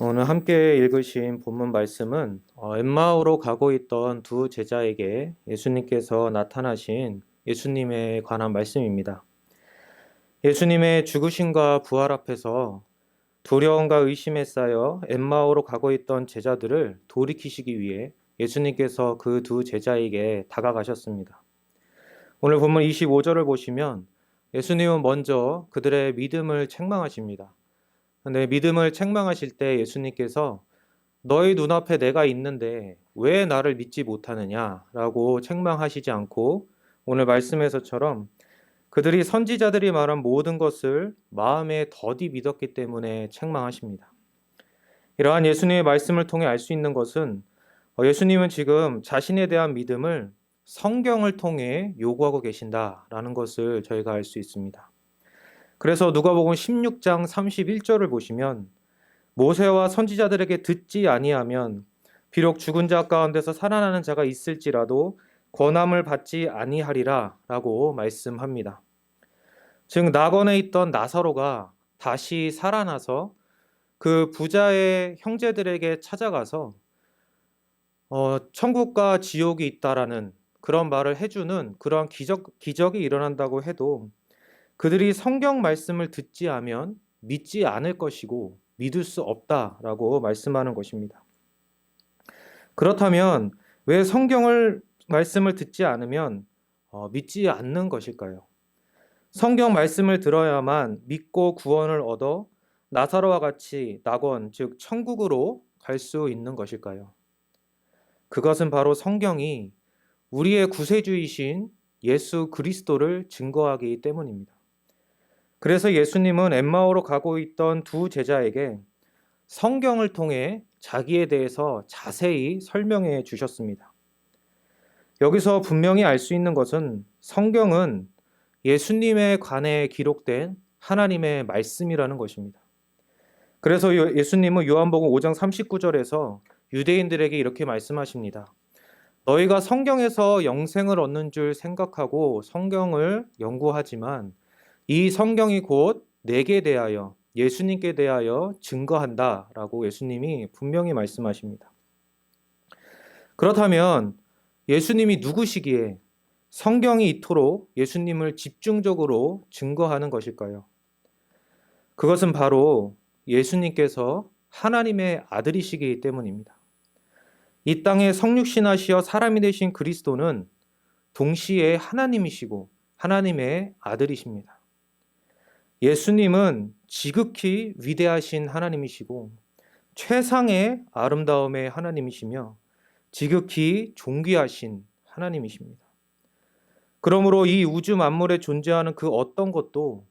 오늘 함께 읽으신 본문 말씀은 어, 엠마오로 가고 있던 두 제자에게 예수님께서 나타나신 예수님에 관한 말씀입니다. 예수님의 죽으심과 부활 앞에서 두려움과 의심에 쌓여 엠마오로 가고 있던 제자들을 돌이키시기 위해 예수님께서 그 두 제자에게 다가가셨습니다. 오늘 본문 25절을 보시면 예수님은 먼저 그들의 믿음을 책망하십니다. 근데 믿음을 책망하실 때 예수님께서 너희 눈앞에 내가 있는데 왜 나를 믿지 못하느냐라고 책망하시지 않고 오늘 말씀에서처럼 그들이 선지자들이 말한 모든 것을 마음에 더디 믿었기 때문에 책망하십니다. 이러한 예수님의 말씀을 통해 알 수 있는 것은 어, 예수님은 지금 자신에 대한 믿음을 성경을 통해 요구하고 계신다라는 것을 저희가 알 수 있습니다. 그래서 누가복음 16장 31절을 보시면 모세와 선지자들에게 듣지 아니하면 비록 죽은 자 가운데서 살아나는 자가 있을지라도 권함을 받지 아니하리라라고 말씀합니다. 즉 낙원에 있던 나사로가 다시 살아나서 그 부자의 형제들에게 찾아가서 어, 천국과 지옥이 있다라는 그런 말을 해주는 그러한 기적, 기적이 일어난다고 해도 그들이 성경 말씀을 듣지 않으면 믿지 않을 것이고 믿을 수 없다라고 말씀하는 것입니다. 그렇다면 왜 성경을 말씀을 듣지 않으면 어, 믿지 않는 것일까요? 성경 말씀을 들어야만 믿고 구원을 얻어 나사로와 같이 낙원 즉 천국으로 갈 수 있는 것일까요? 그것은 바로 성경이 우리의 구세주이신 예수 그리스도를 증거하기 때문입니다. 그래서 예수님은 엠마오로 가고 있던 두 제자에게 성경을 통해 자기에 대해서 자세히 설명해 주셨습니다. 여기서 분명히 알 수 있는 것은 성경은 예수님에 관해 기록된 하나님의 말씀이라는 것입니다. 그래서 예수님은 요한복음 5장 39절에서 유대인들에게 이렇게 말씀하십니다. 너희가 성경에서 영생을 얻는 줄 생각하고 성경을 연구하지만 이 성경이 곧 내게 대하여 예수님께 대하여 증거한다라고 예수님이 분명히 말씀하십니다. 그렇다면 예수님이 누구시기에 성경이 이토록 예수님을 집중적으로 증거하는 것일까요? 그것은 바로 예수님께서 하나님의 아들이시기 때문입니다. 이 땅에 성육신하시어 사람이 되신 그리스도는 동시에 하나님이시고 하나님의 아들이십니다. 예수님은 지극히 위대하신 하나님이시고 최상의 아름다움의 하나님이시며 지극히 존귀하신 하나님이십니다. 그러므로 이 우주 만물에 존재하는 그 어떤 것도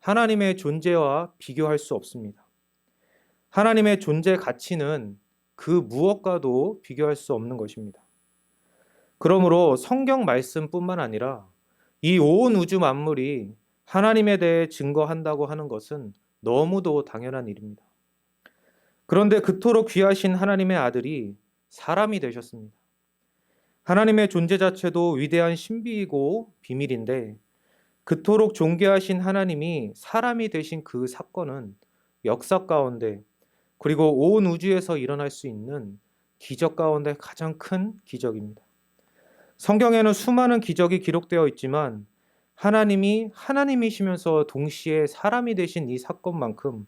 하나님의 존재와 비교할 수 없습니다. 하나님의 존재 가치는 그 무엇과도 비교할 수 없는 것입니다. 그러므로 성경 말씀뿐만 아니라 이 온 우주 만물이 하나님에 대해 증거한다고 하는 것은 너무도 당연한 일입니다. 그런데 그토록 귀하신 하나님의 아들이 사람이 되셨습니다. 하나님의 존재 자체도 위대한 신비이고 비밀인데 그토록 존귀하신 하나님이 사람이 되신 그 사건은 역사 가운데 그리고 온 우주에서 일어날 수 있는 기적 가운데 가장 큰 기적입니다. 성경에는 수많은 기적이 기록되어 있지만 하나님이 하나님이시면서 동시에 사람이 되신 이 사건만큼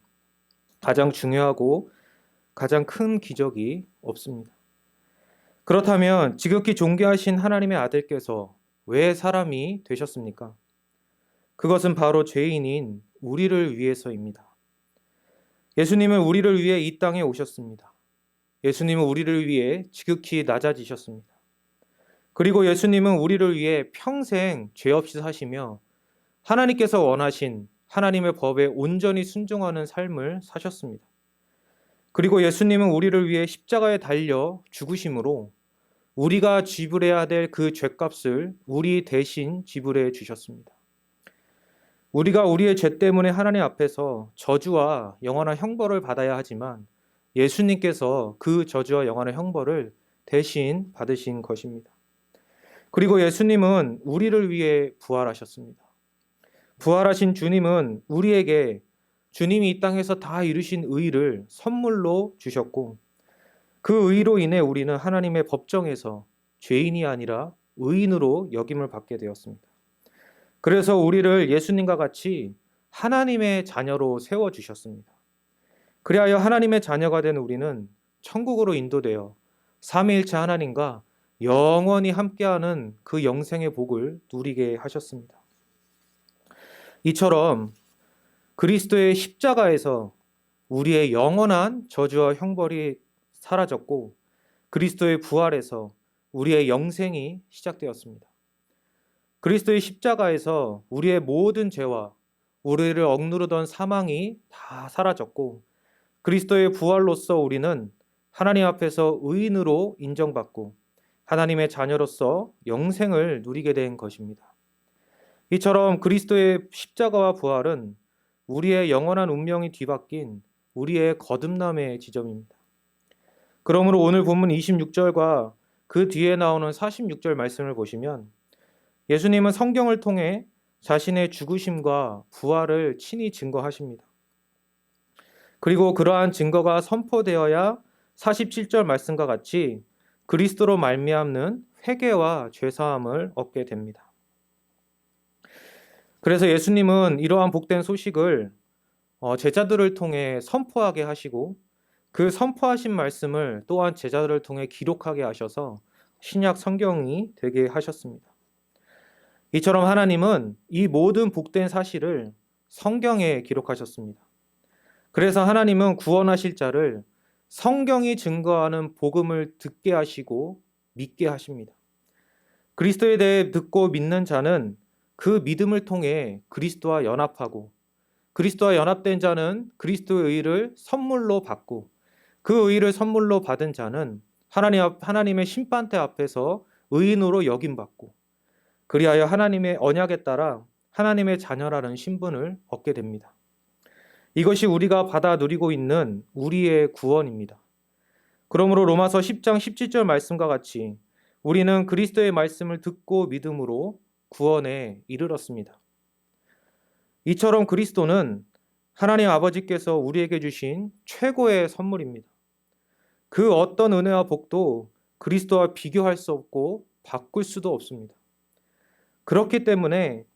가장 중요하고 가장 큰 기적이 없습니다. 그렇다면 지극히 존귀하신 하나님의 아들께서 왜 사람이 되셨습니까? 그것은 바로 죄인인 우리를 위해서입니다. 예수님은 우리를 위해 이 땅에 오셨습니다. 예수님은 우리를 위해 지극히 낮아지셨습니다. 그리고 예수님은 우리를 위해 평생 죄 없이 사시며 하나님께서 원하신 하나님의 법에 온전히 순종하는 삶을 사셨습니다. 그리고 예수님은 우리를 위해 십자가에 달려 죽으심으로 우리가 지불해야 될 그 죄값을 우리 대신 지불해 주셨습니다. 우리가 우리의 죄 때문에 하나님 앞에서 저주와 영원한 형벌을 받아야 하지만 예수님께서 그 저주와 영원한 형벌을 대신 받으신 것입니다. 그리고 예수님은 우리를 위해 부활하셨습니다. 부활하신 주님은 우리에게 주님이 이 땅에서 다 이루신 의를 선물로 주셨고 그 의로 인해 우리는 하나님의 법정에서 죄인이 아니라 의인으로 여김을 받게 되었습니다. 그래서 우리를 예수님과 같이 하나님의 자녀로 세워 주셨습니다. 그리하여 하나님의 자녀가 된 우리는 천국으로 인도되어 삼위일체 하나님과 영원히 함께하는 그 영생의 복을 누리게 하셨습니다. 이처럼 그리스도의 십자가에서 우리의 영원한 저주와 형벌이 사라졌고 그리스도의 부활에서 우리의 영생이 시작되었습니다. 그리스도의 십자가에서 우리의 모든 죄와 우리를 억누르던 사망이 다 사라졌고 그리스도의 부활로서 우리는 하나님 앞에서 의인으로 인정받고 하나님의 자녀로서 영생을 누리게 된 것입니다. 이처럼 그리스도의 십자가와 부활은 우리의 영원한 운명이 뒤바뀐 우리의 거듭남의 지점입니다. 그러므로 오늘 본문 26절과 그 뒤에 나오는 46절 말씀을 보시면 예수님은 성경을 통해 자신의 죽으심과 부활을 친히 증거하십니다. 그리고 그러한 증거가 선포되어야 47절 말씀과 같이 그리스도로 말미암는 회개와 죄사함을 얻게 됩니다. 그래서 예수님은 이러한 복된 소식을 어, 제자들을 통해 선포하게 하시고 그 선포하신 말씀을 또한 제자들을 통해 기록하게 하셔서 신약 성경이 되게 하셨습니다. 이처럼 하나님은 이 모든 복된 사실을 성경에 기록하셨습니다. 그래서 하나님은 구원하실 자를 성경이 증거하는 복음을 듣게 하시고 믿게 하십니다. 그리스도에 대해 듣고 믿는 자는 그 믿음을 통해 그리스도와 연합하고 그리스도와 연합된 자는 그리스도의 의를 선물로 받고 그 의를 선물로 받은 자는 하나님 앞, 하나님의 심판대 앞에서 의인으로 여김받고 그리하여 하나님의 언약에 따라 하나님의 자녀라는 신분을 얻게 됩니다. 이것이 우리가 받아 누리고 있는 우리의 구원입니다. 그러므로 로마서 10장 17절 말씀과 같이 우리는 그리스도의 말씀을 듣고 믿음으로 구원에 이르렀습니다. 이처럼 그리스도는 하나님 아버지께서 우리에게 주신 최고의 선물입니다. 그 어떤 은혜와 복도 그리스도와 비교할 수 없고 바꿀 수도 없습니다. 그렇기 때문에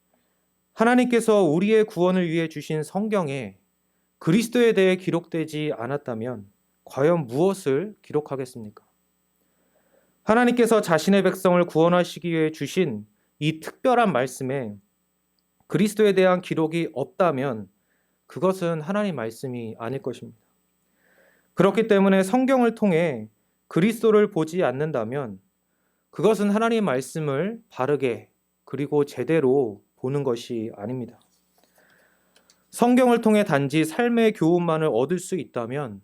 하나님께서 우리의 구원을 위해 주신 성경에 그리스도에 대해 기록되지 않았다면 과연 무엇을 기록하겠습니까? 하나님께서 자신의 백성을 구원하시기 위해 주신 이 특별한 말씀에 그리스도에 대한 기록이 없다면 그것은 하나님 말씀이 아닐 것입니다. 그렇기 때문에 성경을 통해 그리스도를 보지 않는다면 그것은 하나님 말씀을 바르게 그리고 제대로 보는 것이 아닙니다. 성경을 통해 단지 삶의 교훈만을 얻을 수 있다면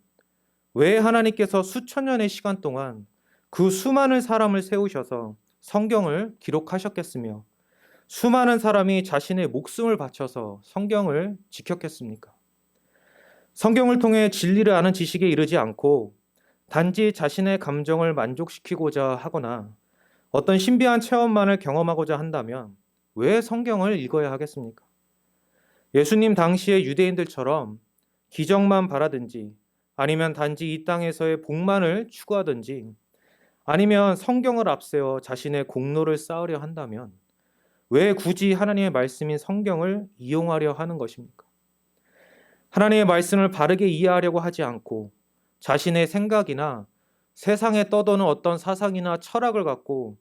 왜 하나님께서 수천 년의 시간 동안 그 수많은 사람을 세우셔서 성경을 기록하셨겠으며 수많은 사람이 자신의 목숨을 바쳐서 성경을 지켰겠습니까? 성경을 통해 진리를 아는 지식에 이르지 않고 단지 자신의 감정을 만족시키고자 하거나 어떤 신비한 체험만을 경험하고자 한다면 왜 성경을 읽어야 하겠습니까? 예수님 당시의 유대인들처럼 기적만 바라든지 아니면 단지 이 땅에서의 복만을 추구하든지 아니면 성경을 앞세워 자신의 공로를 쌓으려 한다면 왜 굳이 하나님의 말씀인 성경을 이용하려 하는 것입니까? 하나님의 말씀을 바르게 이해하려고 하지 않고 자신의 생각이나 세상에 떠도는 어떤 사상이나 철학을 갖고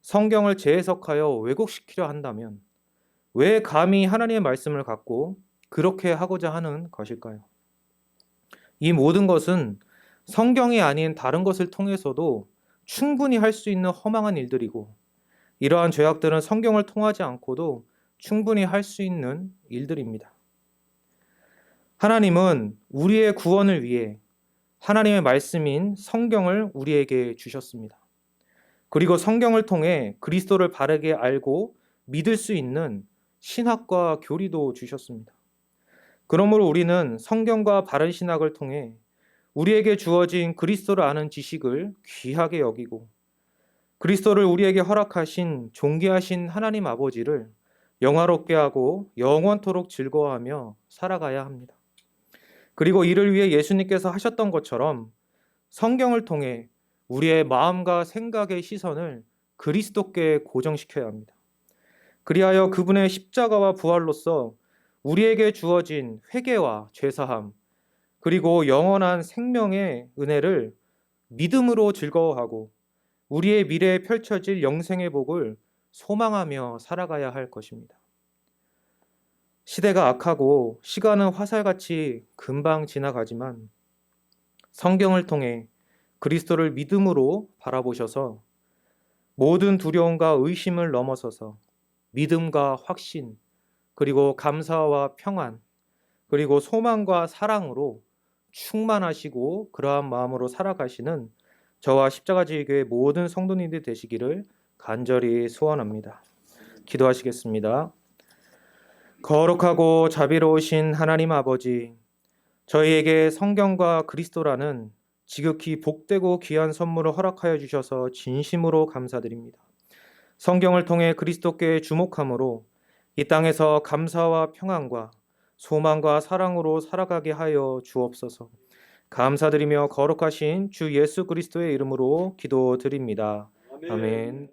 성경을 재해석하여 왜곡시키려 한다면 왜 감히 하나님의 말씀을 갖고 그렇게 하고자 하는 것일까요? 이 모든 것은 성경이 아닌 다른 것을 통해서도 충분히 할 수 있는 허망한 일들이고 이러한 죄악들은 성경을 통하지 않고도 충분히 할 수 있는 일들입니다. 하나님은 우리의 구원을 위해 하나님의 말씀인 성경을 우리에게 주셨습니다. 그리고 성경을 통해 그리스도를 바르게 알고 믿을 수 있는 신학과 교리도 주셨습니다. 그러므로 우리는 성경과 바른 신학을 통해 우리에게 주어진 그리스도를 아는 지식을 귀하게 여기고 그리스도를 우리에게 허락하신 존귀하신 하나님 아버지를 영화롭게 하고 영원토록 즐거워하며 살아가야 합니다. 그리고 이를 위해 예수님께서 하셨던 것처럼 성경을 통해 우리의 마음과 생각의 시선을 그리스도께 고정시켜야 합니다. 그리하여 그분의 십자가와 부활로서 우리에게 주어진 회개와 죄사함 그리고 영원한 생명의 은혜를 믿음으로 즐거워하고 우리의 미래에 펼쳐질 영생의 복을 소망하며 살아가야 할 것입니다. 시대가 악하고 시간은 화살같이 금방 지나가지만 성경을 통해 그리스도를 믿음으로 바라보셔서 모든 두려움과 의심을 넘어서서 믿음과 확신, 그리고 감사와 평안, 그리고 소망과 사랑으로 충만하시고 그러한 마음으로 살아가시는 저와 십자가 지교회 모든 성도님들 되시기를 간절히 소원합니다. 기도하시겠습니다. 거룩하고 자비로우신 하나님 아버지, 저희에게 성경과 그리스도라는 지극히 복되고 귀한 선물을 허락하여 주셔서 진심으로 감사드립니다. 성경을 통해 그리스도께 주목함으로 이 땅에서 감사와 평안과 소망과 사랑으로 살아가게 하여 주옵소서. 감사드리며 거룩하신 주 예수 그리스도의 이름으로 기도드립니다. 아멘.